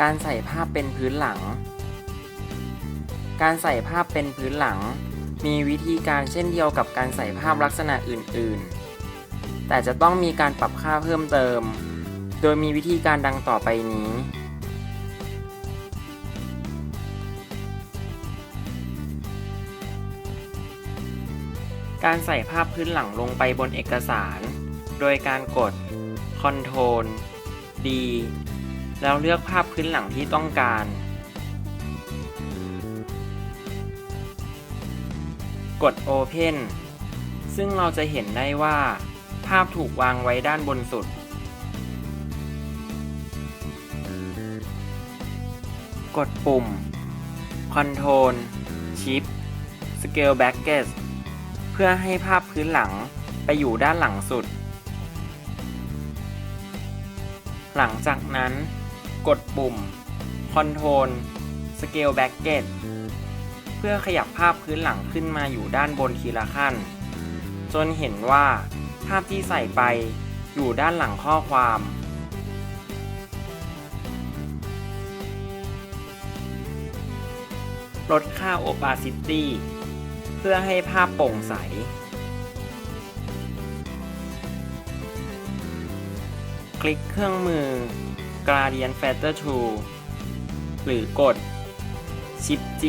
การใส่ภาพเป็นพื้นหลัง การใส่ภาพเป็นพื้นหลัง มีวิธีการเช่นเดียวกับการใส่ภาพลักษณะอื่น ๆ แต่จะต้องมีการปรับค่าเพิ่มเติม โดยมีวิธีการดังต่อไปนี้ การใส่ภาพพื้นหลังลงไปบนเอกสาร โดยการกด Ctrl D แล้วเลือกภาพพื้นหลังที่ต้องการ กด Open ซึ่งเราจะเห็นได้ว่า ภาพถูกวางไว้ด้านบนสุด กดปุ่ม Ctrl Shift Scale b a c k e t เพื่อให้ภาพพื้นหลังไปอยู่ด้านหลังสุด หลังจากนั้น กดปุ่ม Control Scale Bracket เพื่อขยับภาพพื้นหลังขึ้นมาอยู่ด้านบนทีละขั้น จนเห็นว่า ภาพที่ใส่ไปอยู่ด้านหลังข้อความ ลดค่า opacity เพื่อให้ภาพโปร่งใสคลิกเครื่องมือ Gradient Factor Tool หรือกด Shift G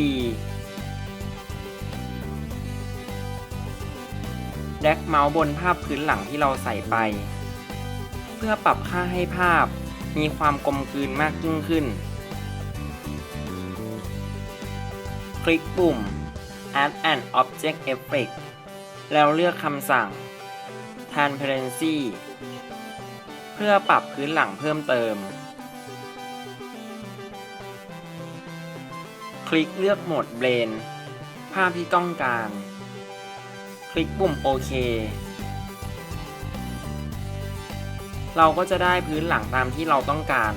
แดกเมาส์บนภาพพื้นหลังที่เราใส่ไป เพื่อปรับค่าให้ภาพมีความกลมกลืนมากยิ่งขึ้น คลิกปุ่ม Add an Object Effect แล้วเลือกคำสั่ง Transparency เพื่อปรับพื้นหลังเพิ่มเติม คลิกเลือกโหมดเบลนภาพที่ต้องการ คลิกปุ่มโอเค เราก็จะได้พื้นหลังตามที่เราต้องการ